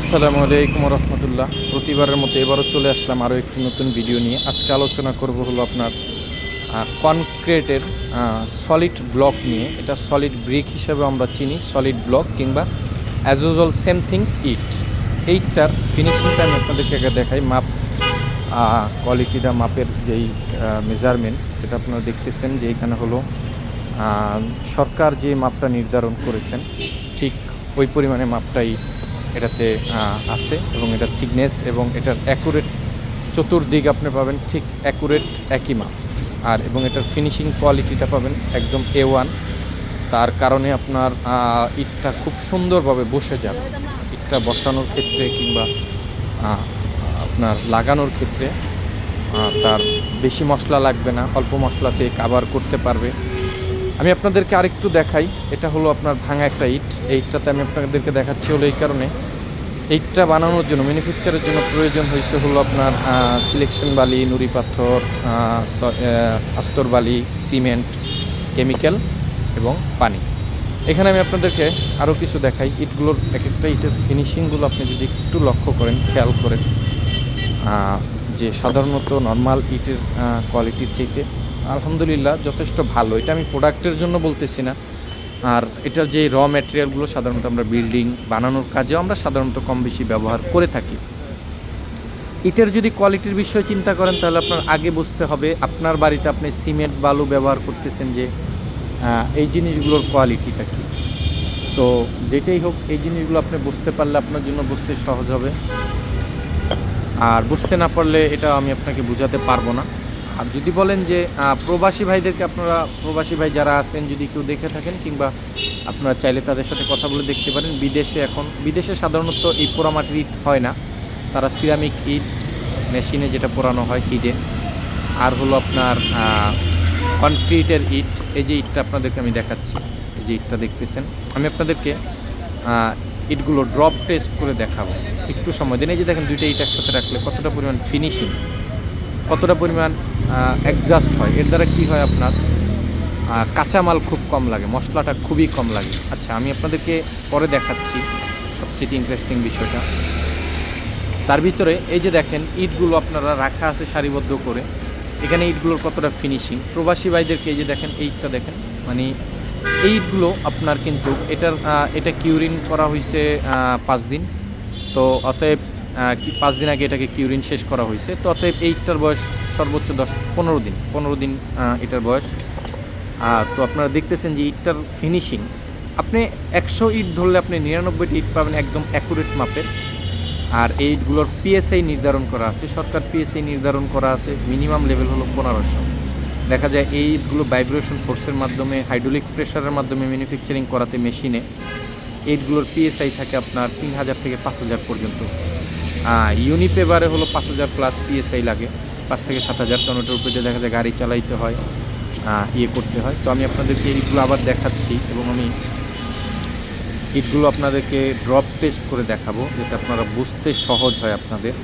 আসসালামু আলাইকুম রহমতুল্লাহ। প্রতিবারের মতো এবারও চলে আসলাম আরও একটি নতুন ভিডিও নিয়ে। আজকে আলোচনা করব হলো আপনার কনক্রিটের সলিড ব্লক নিয়ে। এটা সলিড ব্রিক হিসেবে আমরা চিনি সলিড ব্লক কিংবা as usual same thing it এইটটার ফিনিশিংটা আমি আপনাদেরকে আগে দেখাই মাপ কোয়ালিটিটা মাপের যেই মেজারমেন্ট সেটা আপনারা দেখতেছেন যে এখানে হলো সরকার যে মাপটা নির্ধারণ করেছেন, ঠিক ওই পরিমাণে মাপটাই এটাতে আছে এবং এটার থিকনেস এবং এটার অ্যাকুরেট চতুর্দিক আপনি পাবেন ঠিক অ্যাকুরেট একই মাপ। আর এবং এটার ফিনিশিং কোয়ালিটিটা পাবেন একদম এ ওয়ান তার কারণে আপনার ইটটা খুব সুন্দরভাবে বসে যাবে। ইটটা বসানোর ক্ষেত্রে কিংবা আপনার লাগানোর ক্ষেত্রে তার বেশি মশলা লাগবে না। অল্প মশলাতে কাভার করতে পারবে। আমি আপনাদেরকে আরেকটু দেখাই। এটা হলো আপনার ভাঙা একটা ইট। এই ইটটাতে আমি আপনাদেরকে দেখাচ্ছি হলো এই কারণে। ইটটা বানানোর জন্য ম্যানুফ্যাকচারের জন্য প্রয়োজন হয়েছে হলো আপনার সিলেকশন বালি, নুড়ি পাথর আস্তর বালি সিমেন্ট কেমিক্যাল এবং পানি। এখানে আমি আপনাদেরকে আরও কিছু দেখাই। ইটগুলোর এক একটা ইটের ফিনিশিংগুলো আপনি যদি একটু লক্ষ্য করেন, খেয়াল করেন যে সাধারণত নর্মাল ইটের কোয়ালিটির চাইতে আলহামদুলিল্লাহ, যথেষ্ট ভালো। এটা আমি প্রোডাক্টের জন্য বলতেছি না। আর এটার যে র ম্যাটেরিয়ালগুলো সাধারণত আমরা বিল্ডিং বানানোর কাজেও আমরা সাধারণত কম বেশি ব্যবহার করে থাকি। ইটের যদি কোয়ালিটির বিষয়ে চিন্তা করেন, তাহলে আপনার আগে বুঝতে হবে, আপনার বাড়িতে আপনি সিমেন্ট বালু ব্যবহার করতেছেন যে এই জিনিসগুলোর কোয়ালিটিটা কী? তো যেটাই হোক, এই জিনিসগুলো আপনি বুঝতে পারলে আপনার জন্য বুঝতে সহজ হবে। আর বুঝতে না পারলে এটা আমি আপনাকে বোঝাতে পারব না। আর যদি বলেন যে প্রবাসী ভাইদেরকে আপনারা, প্রবাসী ভাই যারা আছেন, যদি কেউ দেখে থাকেন কিংবা আপনারা চাইলে তাদের সাথে কথা বলে দেখতে পারেন, বিদেশে এখন, বিদেশে সাধারণত এই পোড়ামাটির ইট হয় না। তারা সিরামিক ইট মেশিনে যেটা পোড়ানো হয় হিডে আর হলো আপনার কনক্রিটের ইট এই যে ইটটা আপনাদেরকে আমি দেখাচ্ছি। এই যে ইটটা দেখতেছেন। আমি আপনাদেরকে ইটগুলো ড্রপ টেস্ট করে দেখাবো। একটু সময় দিন। এই যে দেখেন, দুইটা ইট একসাথে রাখলে কতটা পরিমাণ ফিনিশিং কতটা পরিমাণ অ্যাডজাস্ট হয়। এর দ্বারা কি হয় আপনার? কাঁচামাল খুব কম লাগে, মশলাটা খুবই কম লাগে। আচ্ছা আমি আপনাদেরকে পরে দেখাচ্ছি সবচেয়ে ইন্টারেস্টিং বিষয়টা। তার ভিতরে এই যে দেখেন, ইটগুলো আপনারা রাখা আছে সারিবদ্ধ করে। এখানে ইটগুলোর কতটা ফিনিশিং প্রবাসী ভাইদেরকে এই যে দেখেন, এই ইটটা দেখেন মানে এই ইটগুলো আপনার কিন্তু এটার এটা কিউরিন করা হয়েছে পাঁচ দিন। তো অতএব পাঁচ দিন আগে এটাকে কিউরিন শেষ করা হয়েছে তো অতএব এই ইটটার বয়স সর্বোচ্চ দশ, পনেরো দিন পনেরো দিন এটার বয়স। আর তো আপনারা দেখতেছেন যে ইটটার ফিনিশিং আপনি একশো ইট ধরলে আপনি নিরানব্বইটি ইট পাবেন একদম অ্যাকুরেট মাপের। আর এই ইটগুলোর পিএসআই নির্ধারণ করা আছে, সরকার পিএসআই নির্ধারণ করা আছে মিনিমাম লেভেল হলো পনেরোশো। দেখা যায় এই ইটগুলো ভাইব্রেশন ফোর্সের মাধ্যমে হাইড্রোলিক প্রেশারের মাধ্যমে ম্যানুফ্যাকচারিং করাতে মেশিনে এইটগুলোর পিএসআই থাকে আপনার তিন হাজার থেকে পাঁচ হাজার পর্যন্ত। ইউনিপেবারে হলো পাঁচ হাজার প্লাস পিএসআই লাগে। পাঁচ থেকে সাত হাজার কারণ উপরে দেখা যায় গাড়ি চালাইতে হয় ইয়ে করতে হয়। তো আমি আপনাদেরকে এইগুলো আবার দেখাচ্ছি এবং আমি ইটগুলো আপনাদেরকে ড্রপ টেস্ট করে দেখাবো, যাতে আপনারা বুঝতে সহজ হয় আপনাদের।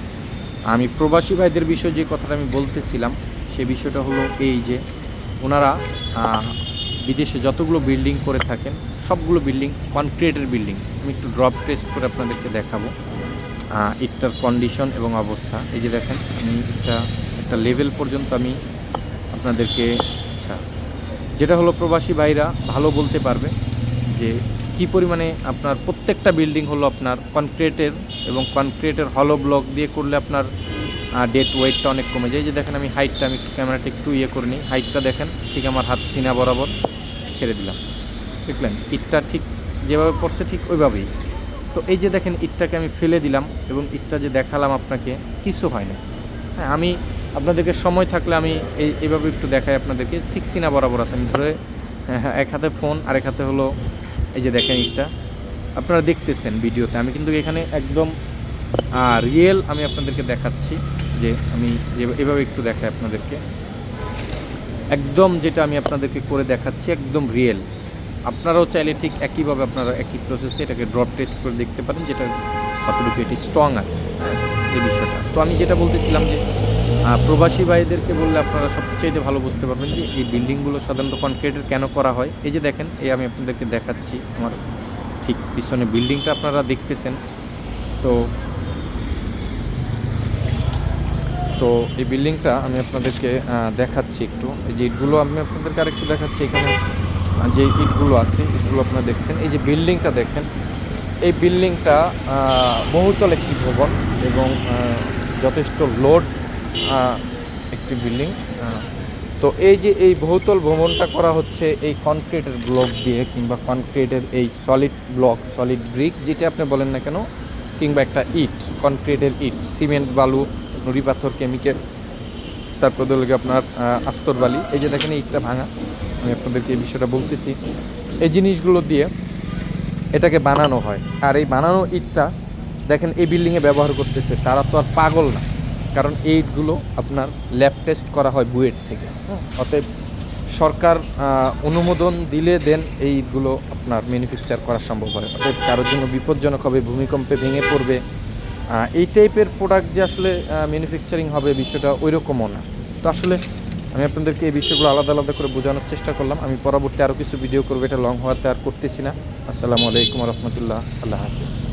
আমি প্রবাসী ভাইদের বিষয়ে যে কথাটা আমি বলতেছিলাম, সে বিষয়টা হলো এই যে ওনারা বিদেশে যতগুলো বিল্ডিং করে থাকেন, সবগুলো বিল্ডিং কনক্রিটের বিল্ডিং আমি একটু ড্রপ টেস্ট করে আপনাদেরকে দেখাবো ইটটার কন্ডিশন এবং অবস্থা। এই যে দেখেন, আমি একটা একটা লেভেল পর্যন্ত আমি আপনাদেরকে আচ্ছা যেটা হলো প্রবাসী ভাইরা ভালো বলতে পারবে যে কি পরিমাণে আপনার প্রত্যেকটা বিল্ডিং হলো আপনার কনক্রিটের এবং কনক্রিটের হলো ব্লক দিয়ে করলে আপনার ডেট ওয়েটটা অনেক কমে যায়। যে দেখেন আমি হাইটটা আমি একটু ক্যামেরাটা একটু ইয়ে করে নিই। হাইটটা দেখেন, ঠিক আমার হাত সিনা বরাবর ছেড়ে দিলাম। দেখলেন? ইটটা ঠিক যেভাবে পড়ছে ঠিক ওইভাবেই। তো এই যে দেখেন, ইটটাকে আমি ফেলে দিলাম এবং ইটটা যে দেখালাম আপনাকে, কিছু হয় না হ্যাঁ আমি আপনাদেরকে সময় থাকলে আমি এই এভাবে একটু দেখাই আপনাদেরকে। ঠিক সিনা বরাবর আছে আমি ধরে হ্যাঁ, হ্যাঁ, এক হাতে ফোন আরেক হাতে হলো এই যে দেখেন ইটটা আপনারা দেখতেছেন ভিডিওতে। আমি কিন্তু এখানে একদম রিয়েল আমি আপনাদেরকে দেখাচ্ছি যে আমি এভাবে একটু দেখাই আপনাদেরকে। একদম যেটা আমি আপনাদেরকে করে দেখাচ্ছি একদম রিয়েল আপনারাও চাইলে ঠিক একইভাবে আপনারা একই প্রসেসে এটাকে ড্রপ টেস্ট করে দেখতে পারেন যেটা কতটুকু এটি স্ট্রং আছে হ্যাঁ, এই বিষয়টা। তো আমি যেটা বলতেছিলাম যে প্রবাসী ভাইদেরকে বললে আপনারা সবচেয়ে ভালো বুঝতে পারবেন যে এই বিল্ডিংগুলো সাধারণত কনক্রিটের কেন করা হয়। এই যে দেখেন, এই আমি আপনাদেরকে দেখাচ্ছি আমার ঠিক পিছনে বিল্ডিংটা আপনারা দেখতেছেন। তো তো এই বিল্ডিংটা আমি আপনাদেরকে দেখাচ্ছি একটু। এই যে ইটগুলো আমি আপনাদেরকে আরেকটু দেখাচ্ছি, এখানে যে ইটগুলো আছে, ইটগুলো আপনারা দেখছেন। এই যে বিল্ডিংটা দেখেন, এই বিল্ডিংটা বহুতল একটি ভবন এবং যথেষ্ট লোড একটি বিল্ডিং। তো এই যে এই বহুতল ভবনটা করা হচ্ছে এই কনক্রিটের ব্লক দিয়ে কিংবা কনক্রিটের এই সলিড ব্লক, সলিড ব্রিক, যেটা আপনি বলেন না কেন, কিংবা একটা ইট, কনক্রিটের ইট, সিমেন্ট, বালু নুড়ি পাথর, কেমিক্যাল, তারপর গিয়ে আপনার আস্তর বালি। এই যে দেখেন, ইটটা ভাঙা। আমি আপনাদেরকে এই বিষয়টা বলতেছি। এই জিনিসগুলো দিয়ে এটাকে বানানো হয়। আর এই বানানো ইটটা, দেখেন, এই বিল্ডিংয়ে ব্যবহার করতেছে। তারা তো আর পাগল না। কারণ এই ইটগুলো আপনার ল্যাব টেস্ট করা হয় বুয়েট থেকে। অতএব সরকার অনুমোদন দিলে দেন এই ইটগুলো আপনার ম্যানুফ্যাকচার করা সম্ভব হয়। অতএব কারোর জন্য বিপজ্জনক হবে ভূমিকম্পে ভেঙে পড়বে। এই টাইপের প্রোডাক্ট যে আসলে ম্যানুফ্যাকচারিং হবে বিষয়টা ওই রকমও না। তো আসলে আমি আপনাদেরকে এই বিষয়গুলো আলাদা আলাদা করে বোঝানোর চেষ্টা করলাম। আমি পরবর্তী আরও কিছু ভিডিও করব এটা লং হওয়াতে আর করতেছি না। আসসালামু আলাইকুম রহমতুল্লাহ। আল্লাহ হাফিজ।